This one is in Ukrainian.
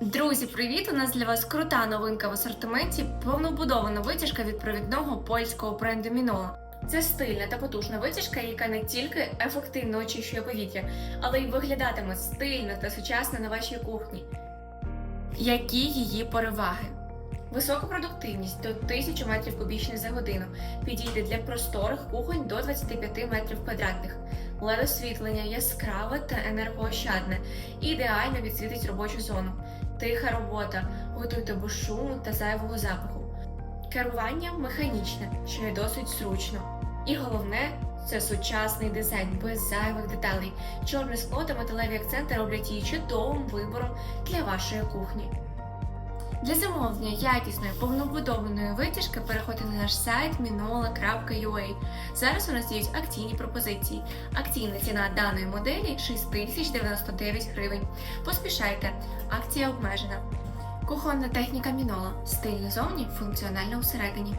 Друзі, привіт! У нас для вас крута новинка в асортименті, повнобудована витяжка від провідного польського бренду Мінола. Це стильна та потужна витяжка, яка не тільки ефективно очищує повітря, але й виглядатиме стильно та сучасно на вашій кухні. Які її переваги? Висока продуктивність до 1000 метрів кубічних за годину, підійде для просторих кухонь до 25 метрів квадратних. Led освітлення яскраве та енергоощадне, ідеально відсвітить робочу зону. Тиха робота, готуйте без шуму та зайвого запаху. Керування механічне, що є досить зручно. І головне це сучасний дизайн без зайвих деталей. Чорне скло та металеві акценти роблять її чудовим вибором для вашої кухні. Для замовлення якісної повнобудованої витяжки переходьте на наш сайт minola.ua. Зараз у нас діють акційні пропозиції. Акційна ціна даної моделі 6099 гривень. Поспішайте, акція обмежена. Кухонна техніка Мінола. Стильно зовні, функціонально усередині.